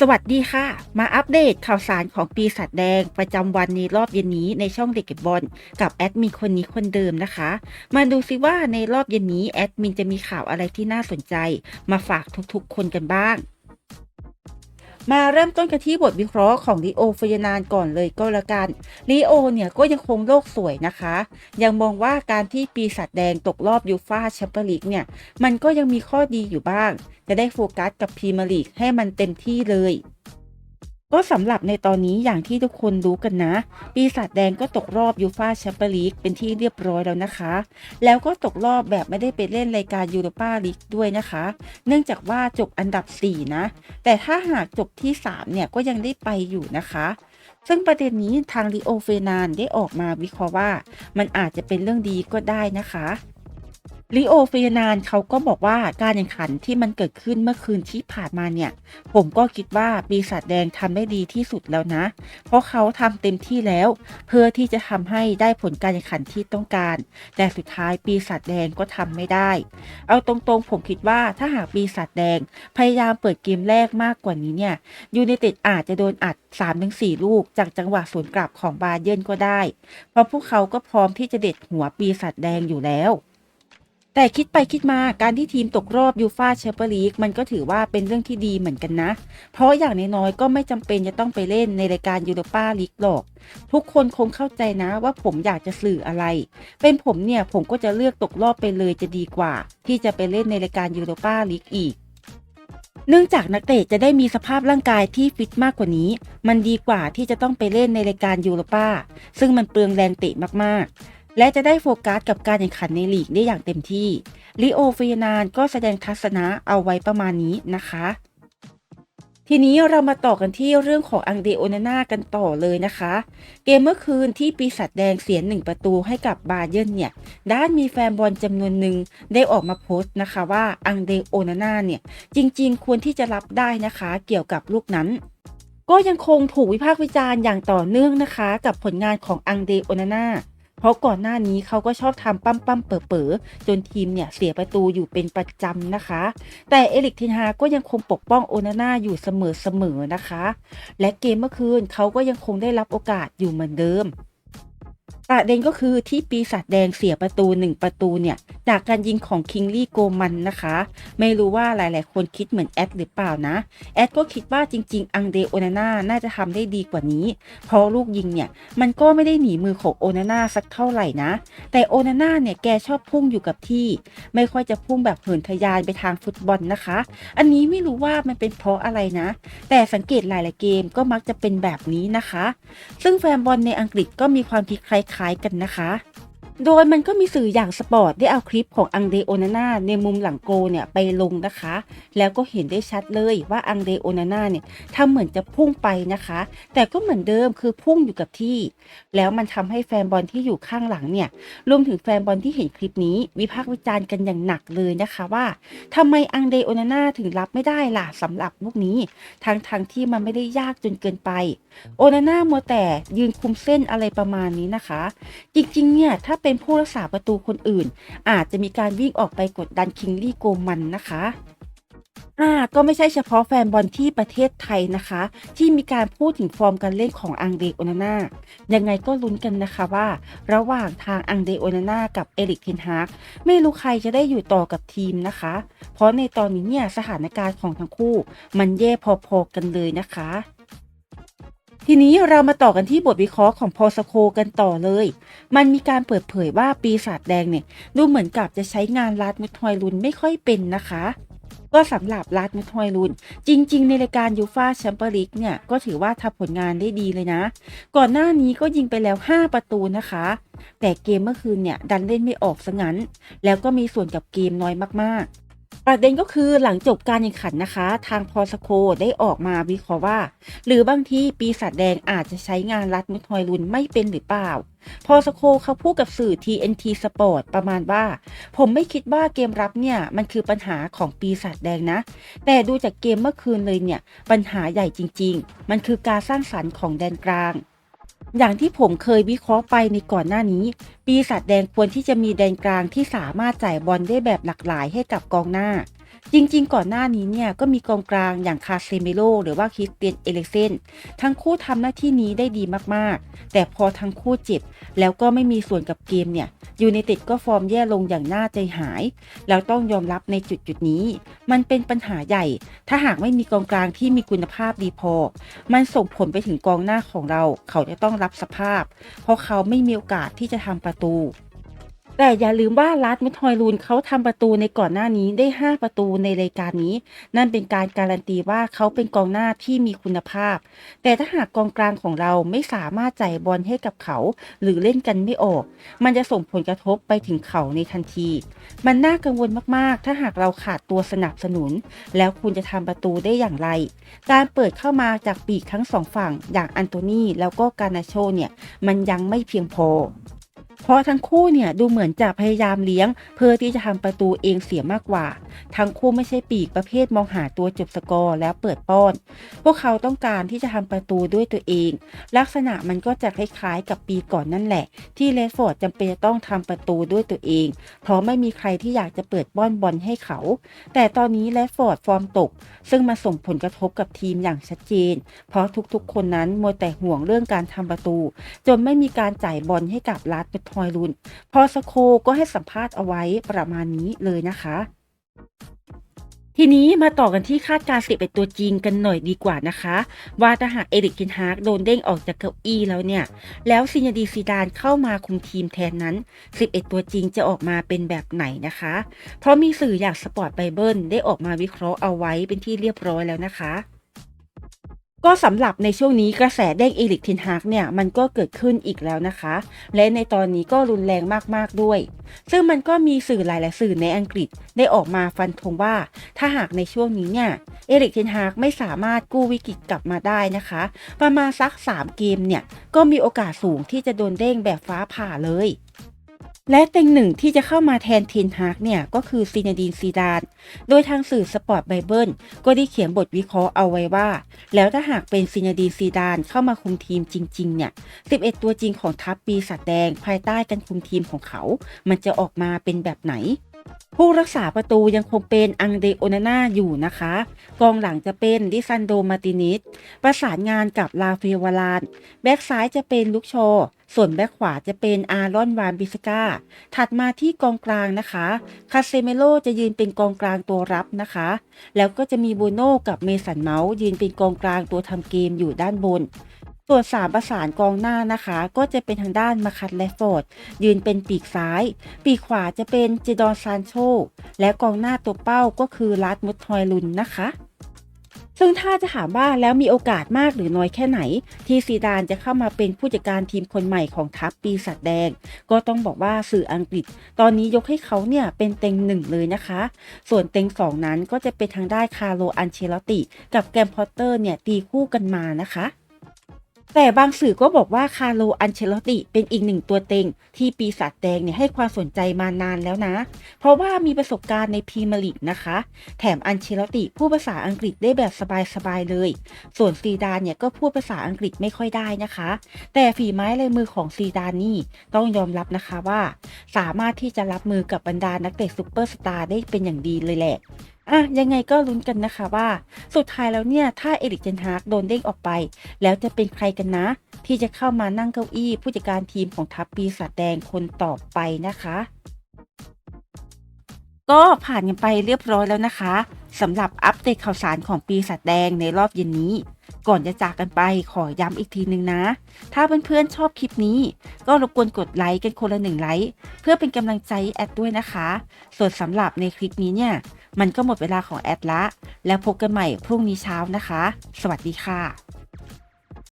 สวัสดีค่ะ มาอัปเดตข่าวสารของปีศาจแดง ประจำวันในรอบเย็นนี้ในช่องเด็กเก็บบอลกับแอดมินคนนี้คนเดิมนะคะ มาดูซิว่าในรอบเย็นนี้แอดมินจะมีข่าวอะไรที่น่าสนใจ มาฝากทุกๆ คนกันบ้าง มาเริ่มต้นกันที่บทวิเคราะห์ของลีโอฟยานานก่อนเลยก็แล้วกันลีโอเนี่ยก็ยังคงโลกสวยนะคะ ยังมองว่าการที่ปีศาจแดงตกรอบยูฟ่าแชมเปี้ยนลีกเนี่ย มันก็ยังมีข้อดีอยู่บ้าง จะได้โฟกัสกับพรีเมียร์ลีกให้มันเต็มที่เลย ก็สำหรับในตอนนี้อย่างที่ทุกคนรู้กันนะ ปีศาจแดงก็ตกรอบยูฟ่าแชมเปี้ยนลีกเป็นที่เรียบร้อยแล้วนะคะ แล้วก็ตกรอบแบบไม่ได้ไปเล่นรายการยูโรปาลีกด้วยนะคะ เนื่องจากว่าจบอันดับ 4 นะ แต่ถ้าหากจบที่ 3 เนี่ยก็ยังได้ไปอยู่นะคะซึ่งประเด็นนี้ทางลีโอเฟนานได้ออกมาวิเคราะห์ว่า มันอาจจะเป็นเรื่องดีก็ได้นะคะ ลิโอเฟยนานเขาก็บอกว่าการแข่งขันที่มันเกิดขึ้นเมื่อคืนที่ผ่านมาเนี่ย ผมก็คิดว่าปีศาจแดงทำได้ดีที่สุดแล้วนะ เพราะเขาทำเต็มที่แล้ว เพื่อที่จะทำให้ได้ผลการแข่งขันที่ต้องการ แต่สุดท้ายปีศาจแดงก็ทำไม่ได้ เอาตรงๆ ผมคิดว่าถ้าหากปีศาจแดง พยายามเปิดเกมแรกมากกว่านี้เนี่ยยูไนเต็ดอาจจะโดนอัด3-4 ลูก จากจังหวะสวนกลับของบาเยิร์นก็ได้ เพราะพวกเขาก็พร้อมที่จะเด็ดหัวปีศาจแดงอยู่แล้ว แต่คิดไปคิดมาการที่ทีมตกรอบยูฟาแชมเปี้ยนลีกมันก็ถือว่าเป็นเรื่องที่ดีเหมือนกันนะ เพราะอย่างน้อยๆก็ไม่จำเป็นจะต้องไปเล่นในรายการยูโรปาลีกหรอก ทุกคนคงเข้าใจนะว่าผมอยากจะสื่ออะไร เป็นผมเนี่ยผมก็จะเลือกตกรอบไปเลยจะดีกว่า ที่จะไปเล่นในรายการยูโรปาลีกอีกเนื่องจากนักเตะจะได้มีสภาพร่างกายที่ฟิตมากกว่านี้ มันดีกว่าที่จะต้องไปเล่นในรายการยูโรปาซึ่งมันเปลืองแรงเตะมากๆ และจะได้โฟกัสกับการแข่งขันในลีกได้อย่างเต็มที่ลิโอฟิยานานก็แสดงทัศนะเอาไว้ประมาณนี้นะคะ ทีนี้เรามาต่อกันที่เรื่องของอังเดโอนาน่ากันต่อเลยนะคะ เกมเมื่อคืนที่ปีศาจแดงเสียหนึ่งประตูให้กับบาเยิร์นเนี่ยด้านมีแฟนบอลจำนวนหนึ่งได้ออกมาโพสต์นะคะว่าอังเดโอนาน่าเนี่ยจริงๆ ควรที่จะรับได้นะคะเกี่ยวกับลูกนั้นก็ยังคงถูกวิพากษ์วิจารณ์อย่างต่อเนื่องนะคะ กับผลงานของอังเดโอนาน่า เพราะก่อนหน้านี้เขาก็ชอบทำปั้มปั้มเป๋อเป๋จนทีมเนี่ยเสียประตูอยู่เป็นประจำนะคะ แต่เอลิกทินฮาก็ยังคงปกป้องโอนาน่าอยู่เสมอๆนะคะ และเกมเมื่อคืนเขาก็ยังคงได้รับโอกาสอยู่เหมือนเดิม ประเด็นก็คือที่ปีศาจแดงเสียประตูหนึ่งประตูเนี่ย จากการยิงของคิงลี่โกมันนะคะ ไม่รู้ว่าหลายๆ คนคิดเหมือนแอดหรือเปล่านะ แอดก็คิดว่าจริง ๆ อังเดโอนาน่าน่าจะทำได้ดีกว่านี้ เพราะลูกยิงเนี่ย มันก็ไม่ได้หนีมือของโอนาน่าสักเท่าไหร่นะ แต่โอนาน่าเนี่ยแกชอบพุ่งอยู่กับที่ ไม่ค่อยจะพุ่งแบบเหินทะยานไปทางฟุตบอลนะคะ อันนี้ไม่รู้ว่ามันเป็นเพราะอะไรนะ แต่สังเกตหลายๆเกมก็มักจะเป็นแบบนี้นะคะ ซึ่งแฟนบอลในอังกฤษก็มีความคิดคล้ายๆกันนะคะ โดยมันก็มีสื่ออย่างสปอร์ตได้เอาคลิปของอังเดโอนาน่าในมุมหลังโกเนี่ยไปลงนะคะ แล้วก็เห็นได้ชัดเลยว่าอังเดโอนาน่าเนี่ยทำเหมือนจะพุ่งไปนะคะ แต่ก็เหมือนเดิมคือพุ่งอยู่กับที่ แล้วมันทำให้แฟนบอลที่อยู่ข้างหลังเนี่ยรวมถึงแฟนบอลที่เห็นคลิปนี้ วิพากษ์วิจารณ์กันอย่างหนักเลยนะคะว่าทำไมอังเดโอนาน่าถึงรับไม่ได้ล่ะสำหรับลูกนี้ทั้งทงที่มันไม่ได้ยากจนเกินไป โอนาน่ามัวแต่ยืนคุมเส้นอะไรประมาณนี้นะคะ จริงๆเนี่ยถ้าเป็น็นผู้รักษาประตูคนอื่น อาจจะมีการวิ่งออกไปกดดันคิงลี่โกมันนะคะอ่าก็ไม่ใช่เฉพาะแฟนบอลที่ประเทศไทยนะคะ ที่มีการพูดถึงฟอร์มการเล่นของอังเดโอนาน่ายังไงก็ลุ้นกันนะคะว่า ระหว่างทางอังเดโอนาน่ากับเอริกเทนฮากไม่รู้ใครจะได้อยู่ต่อกับทีมนะคะ เพราะในตอนนี้เนี่ยสถานการณ์ของทั้งคู่ มันแย่พอๆกันเลยนะคะ ทีนี้เรามาต่อกันที่บทวิเคราะห์ของพอสโคกันต่อเลย มันมีการเปิดเผยว่าปีศาจแดงเนี่ย ดูเหมือนกับจะใช้งานลาดมุทอยลุนไม่ค่อยเป็นนะคะก็สำหรับลาดมุทอยลุน จริง ๆ ในรายการยูฟาแชมเปี้ยนลีกเนี่ย ก็ถือว่าทำผลงานได้ดีเลยนะ ก่อนหน้านี้ก็ยิงไปแล้ว 5 ประตูนะคะ แต่เกมเมื่อคืนเนี่ย ดันเล่นไม่ออกซะงั้น แล้วก็มีส่วนกับเกมน้อยมาก ประเด็นก็คือหลังจบการแข่งขันนะคะ ทางพอสโคได้ออกมาวิเคราะห์ว่า หรือบางทีปีศาจแดงอาจจะใช้งานรัดมุทอยลุนไม่เป็นหรือเปล่า พอสโคเขาพูดกับสื่อ TNT Sport ประมาณว่า ผมไม่คิดว่าเกมรับเนี่ย มันคือปัญหาของปีศาจแดงนะ แต่ดูจากเกมเมื่อคืนเลยเนี่ย ปัญหาใหญ่จริง ๆ มันคือการสร้างสรรค์ของแดนกลาง อย่างที่ผมเคยวิเคราะห์ไปในก่อนหน้านี้ ปีศาจแดงควรที่จะมีแดนกลางที่สามารถจ่ายบอลได้แบบหลากหลายให้กับกองหน้า จริงๆ ก่อนหน้านี้เนี่ยก็มีกองกลางอย่างคาเซเมโลหรือว่าคริสเตียนเอเลเซนทั้งคู่ทำหน้าที่นี้ได้ดีมากๆ แต่พอทั้งคู่เจ็บ แล้วก็ไม่มีส่วนกับเกมเนี่ยยูไนเต็ดก็ฟอร์มแย่ลงอย่างน่าใจหาย แล้วต้องยอมรับในจุดจุดนี้ มันเป็นปัญหาใหญ่ ถ้าหากไม่มีกองกลางที่มีคุณภาพดีพอ มันส่งผลไปถึงกองหน้าของเรา เขาจะต้องรับสภาพ เพราะเขาไม่มีโอกาสที่จะทำประตู แต่อย่าลืมว่าลัดมุทอยลูนเขาทำประตูในก่อนหน้านี้ได้ 5 ประตูในรายการนี้ นั่นเป็นการการันตีว่าเขาเป็นกองหน้าที่มีคุณภาพ แต่ถ้าหากกองกลางของเราไม่สามารถจ่ายบอลให้กับเขา หรือเล่นกันไม่ออก มันจะส่งผลกระทบไปถึงเขาในทันที มันน่ากังวลมากๆ ถ้าหากเราขาดตัวสนับสนุน แล้วคุณจะทำประตูได้อย่างไร การเปิดเข้ามาจากปีกทั้งสองฝั่งอย่างอันโตนีแล้วก็การนาโชเนี่ยมันยังไม่เพียงพอ เพราะทั้งคู่เนี่ยดูเหมือนจะพยายามเลี้ยง เพื่อที่จะทำประตูเองเสียมากกว่า ทั้งคู่ไม่ใช่ปีกประเภทมองหาตัวจบสกอร์แล้วเปิดป้อน พวกเขาต้องการที่จะทำประตูด้วยตัวเอง ลักษณะมันก็จะคล้ายๆกับปีก่อนนั่นแหละ ที่เลสฟอร์ดจำเป็นจะต้องทำประตูด้วยตัวเอง เพราะไม่มีใครที่อยากจะเปิดป้อนบอลให้เขา แต่ตอนนี้เลสฟอร์ดฟอร์มตก ซึ่งมาส่งผลกระทบกับทีมอย่างชัดเจน เพราะทุกๆ คนนั้นมัวแต่ห่วงเรื่องการทำประตู จนไม่มีการจ่ายบอลให้กับลาดเปทอยลุน พอสโคก็ให้สัมภาษณ์เอาไว้ประมาณนี้เลยนะคะ ทีนี้มาต่อกันที่คาดการณ์11ตัวจริงกันหน่อยดีกว่านะคะ ว่าถ้าหากเอริกเทนฮาร์กโดนเด้งออกจากเก้าอี้แล้วเนี่ย แล้วซินยาดีซีดานเข้ามาคุมทีมแทนนั้น 11 ตัวจริงจะออกมาเป็นแบบไหนนะคะ เพราะมีสื่ออย่างสปอร์ตไบเบิลได้ออกมาวิเคราะห์เอาไว้เป็นที่เรียบร้อยแล้วนะคะ ก็สำหรับในช่วงนี้กระแสเด้งเอริกเทนฮากเนี่ยมันก็เกิดขึ้นอีกแล้วนะคะ และในตอนนี้ก็รุนแรงมากๆด้วย ซึ่งมันก็มีสื่อหลายๆสื่อในอังกฤษได้ออกมาฟันธงว่า ถ้าหากในช่วงนี้เนี่ยเอริกเทนฮากไม่สามารถกู้วิกฤตกลับมาได้นะคะ ประมาณสัก 3 เกมเนี่ยก็มีโอกาสสูงที่จะโดนเด้งแบบฟ้าผ่าเลย และเต็งหนึ่งที่จะเข้ามาแทนเทนฮากเนี่ย ก็คือซีนาดีนซีดาน โดยทางสื่อสปอร์ตไบเบิลก็ได้เขียนบทวิเคราะห์เอาไว้ว่า แล้วถ้าหากเป็นซีนาดีนซีดานเข้ามาคุมทีมจริง ๆ เนี่ย 11 ตัวจริงของทัพปีศาจแดงภายใต้การคุมทีมของเขา มันจะออกมาเป็นแบบไหน ผู้รักษาประตูยังคงเป็นอังเดโอนาน่าอยู่นะคะ กองหลังจะเป็นดิซันโดมาตินิสประสานงานกับลาเฟวาลาน แบ็กซ้ายจะเป็นลุกโช ส่วนแบ็กขวาจะเป็นอารอนวานบิสกาถัดมาที่กองกลางนะคะ คาเซเมโลจะยืนเป็นกองกลางตัวรับนะคะ แล้วก็จะมีบูโน่กับเมสันเมาส์ยืนเป็นกองกลางตัวทำเกมอยู่ด้านบน ส่วนสามประสานกองหน้านะคะ ก็จะเป็นทางด้านมาคัตและฟอร์ดยืนเป็นปีกซ้าย ปีกขวาจะเป็นเจดอนซานโช และกองหน้าตัวเป้าก็คือลัดมุดทอยลุนนะคะซึ่งถ้าจะถามว่าแล้วมีโอกาสมากหรือน้อยแค่ไหน ที่ซีดานจะเข้ามาเป็นผู้จัดการทีมคนใหม่ของทัพปีศาจแดง ก็ต้องบอกว่าสื่ออังกฤษ ตอนนี้ยกให้เขาเนี่ยเป็นเต็งหนึ่งเลยนะคะ ส่วนเต็งสองนั้นก็จะเป็นทางด้านคาร์โลอันเชลติ กับแกรมพอตเตอร์เนี่ยตีคู่กันมานะคะ แต่บางสื่อก็บอกว่าคาร์โลอันเชลติเป็นอีกหนึ่งตัวเต็ง ที่ปีศาจแดงเนี่ยให้ความสนใจมานานแล้วนะ เพราะว่ามีประสบการณ์ในพรีเมียร์ลีกนะคะ แถมอันเชลติพูดภาษาอังกฤษได้แบบสบายๆเลย ส่วนซีดานเนี่ยก็พูดภาษาอังกฤษไม่ค่อยได้นะคะ แต่ฝีไม้ลายมือของซีดานนี่ต้องยอมรับนะคะว่า สามารถที่จะรับมือกับบรรดานักเตะซูเปอร์สตาร์ได้เป็นอย่างดีเลยแหละ อะยังไงก็ลุ้นกันนะคะว่า สุดท้ายแล้วเนี่ย ถ้าเอริกเจนฮากโดนเด้งออกไป แล้วจะเป็นใครกันนะ ที่จะเข้ามานั่งเก้าอี้ ผู้จัดการทีมของทัพปีศาจแดงคนต่อไปนะคะก็ผ่านกันไปเรียบร้อยแล้วนะคะสำหรับอัปเดตข่าวสารของปีศาจแดงในรอบเย็นนี้ ก่อนจะจากกันไปขอย้ำอีกทีนึงนะ ถ้าเพื่อนๆชอบคลิปนี้ ก็รบกวนกดไลค์กันคนละหนึ่งไลค์เพื่อเป็นกำลังใจแอดด้วยนะคะ ส่วนสำหรับในคลิปนี้เนี่ย มันก็หมดเวลาของแอดละ แล้วพบกันใหม่พรุ่งนี้เช้านะคะ สวัสดีค่ะ